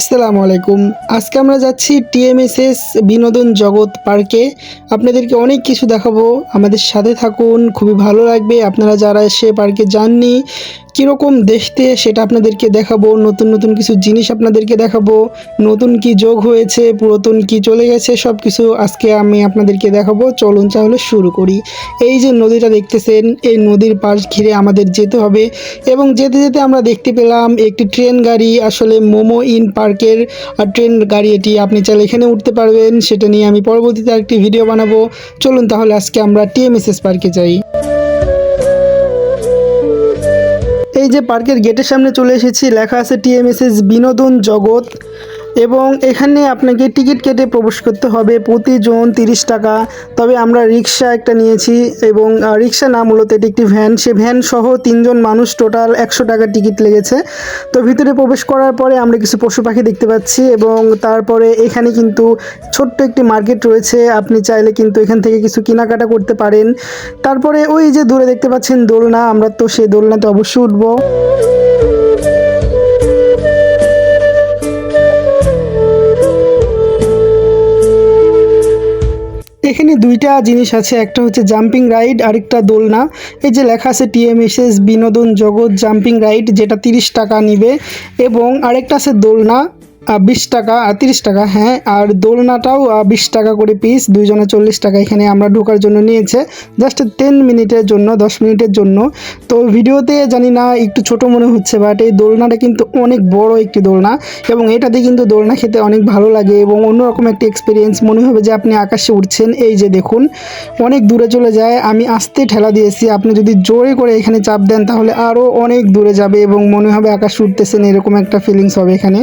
আসসালামু আলাইকুম। আজকে আমরা যাচ্ছি টিএমএসএস বিনোদন জগৎ পার্কে। আপনাদেরকে অনেক কিছু দেখাবো। আমাদের সাথে থাকুন, খুবই ভালো লাগবে। আপনারা যারা সে পার্কে যাননি কীরকম দেখতে সেটা আপনাদেরকে দেখাবো, নতুন নতুন কিছু জিনিস আপনাদেরকে দেখাবো, নতুন কি যোগ হয়েছে, পুরাতন কি চলে গেছে সব কিছু আজকে আমি আপনাদেরকে দেখাবো। চলুন তাহলে শুরু করি। এই যে নদীটা দেখতেছেন, এই নদীর পাশ ঘিরে আমাদের যেতে হবে এবং যেতে যেতে আমরা দেখতে পেলাম একটি ট্রেন গাড়ি, আসলে মোমো ইন পার্কের ট্রেন গাড়ি এটি আপনি চাইলে এখানে উঠতে পারবেন, সেটা নিয়ে আমি পরবর্তীতে একটি ভিডিও বানাবো। চলুন তাহলে আজকে আমরা টিএমএসএস পার্কে যাই। এই যে পার্কের গেটের সামনে চলে এসেছি লেখা আছে টিএমএসএস বিনোদন জগৎ। এবং এখানে আপনাকে টিকিট কেটে প্রবেশ করতে হবে প্রতিজন তিরিশ টাকা। তবে আমরা রিক্সা একটা নিয়েছি এবং রিক্সা না, মূলত এটি একটি ভ্যান। সে ভ্যান সহ তিনজন মানুষ টোটাল একশো টাকার টিকিট লেগেছে। তো ভিতরে প্রবেশ করার পরে আমরা কিছু পশু পাখি দেখতে পাচ্ছি এবং তারপরে এখানে কিন্তু ছোট্ট একটি মার্কেট রয়েছে। আপনি চাইলে কিন্তু এখান থেকে কিছু কেনাকাটা করতে পারেন। তারপরে ওই যে দূরে দেখতে পাচ্ছেন দোলনা, আমরা তো সেই দোলনাতে অবশ্যই উঠবো। এখানে দুইটা জিনিস আছে, একটা হচ্ছে জাম্পিং রাইড আরেকটা দোলনা। এই যে লেখা আছে টিএমএসএস বিনোদন জগৎ জাম্পিং রাইড যেটা তিরিশ টাকা নিবে। এবং আরেকটা আছে দোলনা। বিশ টাকা তিরিশ টাকা হ্যাঁ আর দোলনাটাও বিশ টাকা করে পিস দুইজনে চল্লিশ টাকা এখানে আমরা ঢোকার জন্য নিয়েছে। জাস্ট টেন মিনিটের জন্য, দশ মিনিটের জন্য। তো ভিডিওতে জানি না, একটু ছোট মনে হচ্ছে বাট এই দোলনাটা কিন্তু অনেক বড় একটি দোলনা এবং এটাতে কিন্তু দোলনা খেতে অনেক ভালো লাগে এবং অন্যরকম একটি এক্সপিরিয়েন্স মনে হবে যে আপনি আকাশে উঠছেন, এই যে দেখুন, অনেক দূরে চলে যায়। আমি আস্তে ঠেলা দিয়েছি, আপনি যদি জোরে করে এখানে চাপ দেন তাহলে আরও অনেক দূরে যাবে এবং মনে হবে আকাশে উঠতেছেন, এরকম একটা ফিলিংস হবে এখানে।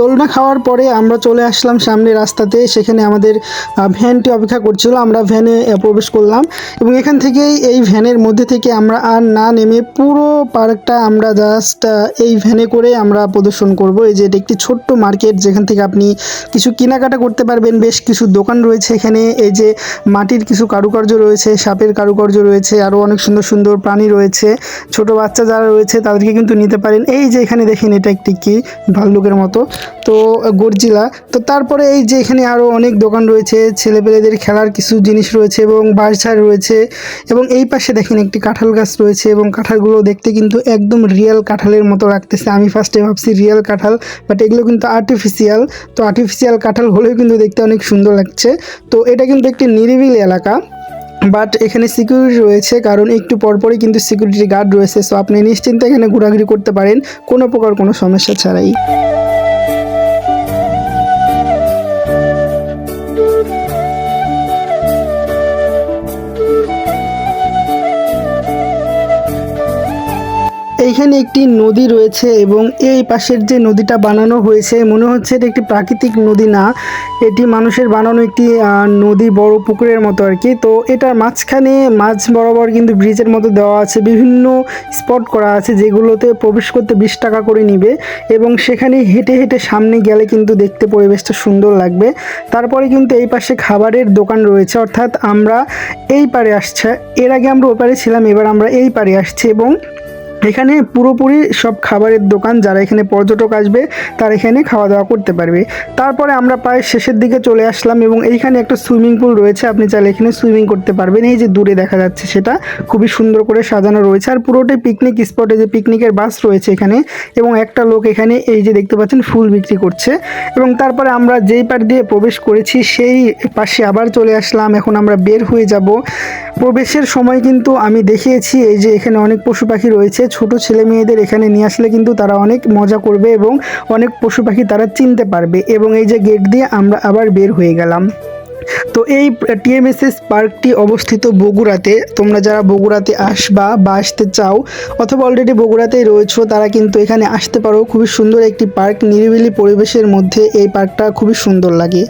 দোলনা খাওয়ার পরে আমরা চলে আসলাম সামনে রাস্তাতে। সেখানে আমাদের ভ্যানটি অপেক্ষা করছিল। আমরা ভ্যানে প্রবেশ করলাম এবং এখান থেকেই এই ভ্যানের মধ্যে থেকে আমরা আর না নেমে পুরো পার্কটা আমরা জাস্ট এই ভ্যানে করে আমরা প্রদর্শন করব। এই যে এটা একটি ছোট্ট মার্কেট যেখান থেকে আপনি কিছু কেনাকাটা করতে পারবেন। বেশ কিছু দোকান রয়েছে এখানে। এই যে মাটির কিছু কারুকার্য রয়েছে, সাপের কারুকার্য রয়েছে আরও অনেক সুন্দর সুন্দর প্রাণী রয়েছে। ছোট বাচ্চা যারা রয়েছে তাদেরকে কিন্তু নিতে পারেন। এই যে এখানে দেখেন এটা একটি কি, ভাল্লুকের মতো। তো গর্জিলা। তো তারপরে এই যে এখানে আরও অনেক দোকান রয়েছে, ছেলেপেলেদের খেলার কিছু জিনিস রয়েছে এবং বাঁশঝাড় রয়েছে এবং এই পাশে দেখেন একটি কাঁঠাল গাছ রয়েছে এবং কাঁঠালগুলো দেখতে কিন্তু একদম রিয়েল কাঁঠালের মতো লাগতেছে। আমি ফার্স্টে ভাবছি রিয়েল কাঁঠাল বাট এগুলো কিন্তু আর্টিফিশিয়াল তো আর্টিফিশিয়াল কাঁঠাল হলেও কিন্তু দেখতে অনেক সুন্দর লাগছে। তো এটা কিন্তু একটি নিরিবিলি এলাকা বাট এখানে সিকিউরিটি রয়েছে কারণ একটু পরপরই কিন্তু সিকিউরিটি গার্ড রয়েছে। সো আপনি নিশ্চিন্তে এখানে ঘোরাঘুরি করতে পারেন, কোনো প্রকার কোনো সমস্যা ছাড়াই। এইখানে একটি নদী রয়েছে এবং এই পাশের যে নদীটা বানানো হয়েছে, মনে হচ্ছে এটা একটি প্রাকৃতিক নদী না। এটি মানুষের বানানো একটি নদী, বড় পুকুরের মতো আর কি। তো এটার মাঝখানে মাঝ বরাবর কিন্তু ব্রিজের মতো দেওয়া আছে, বিভিন্ন স্পট করা আছে যেগুলোতে প্রবেশ করতে বিশ টাকা করে নিবে এবং সেখানে হেঁটে হেঁটে সামনে গেলে কিন্তু দেখতে পরিবেশটা সুন্দর লাগবে। তারপরে কিন্তু এই পাশে খাবারের দোকান রয়েছে, অর্থাৎ আমরা এই পারে আসছে, এর আগে আমরা ওপারে ছিলাম, এবার আমরা এই পারে আসছি এবং এখানে পুরোপুরি সব খাবারের দোকান, যারা এখানে পর্যটক আসবে, তারা এখানে খাওয়া দাওয়া করতে পারবে। তারপরে আমরা প্রায় শেষের দিকে চলে আসলাম এবং এইখানে একটা সুইমিং পুল রয়েছে। আপনি চাইলে এখানে সুইমিং করতে পারবেন। এই যে দূরে দেখা যাচ্ছে সেটা, খুবই সুন্দর করে সাজানো রয়েছে। আর পুরোটাই পিকনিক স্পটে যে পিকনিকের বাস রয়েছে এখানে এবং একটা লোক এখানে এই যে দেখতে পাচ্ছেন ফুল বিক্রি করছে। এবং তারপরে আমরা যেই পার দিয়ে প্রবেশ করেছি, সেই পাশে আবার চলে আসলাম। এখন আমরা বের হয়ে যাব। প্রবেশের সময় কিন্তু আমি দেখিয়েছি, এই যে এখানে অনেক পশু পাখি রয়েছে। ছোট ছেলে মেয়েদের এখানে নিয়ে আসলে কিন্তু তারা অনেক মজা করবে এবং অনেক পশু পাখি তারা চিনতে পারবে এবং এই যে গেট দিয়ে আমরা আবার বের হয়ে গেলাম। তো এই টিএমএসএস পার্কটি অবস্থিত বগুড়াতে। তোমরা যারা বগুড়াতে আসবা বা আসতে চাও অথবা অলরেডি বগুড়াতেই রয়েছো, তারা কিন্তু এখানে আসতে পারো। খুবই সুন্দর একটি পার্ক। নিরিবিলি পরিবেশের মধ্যে এই পার্কটা খুবই সুন্দর লাগে।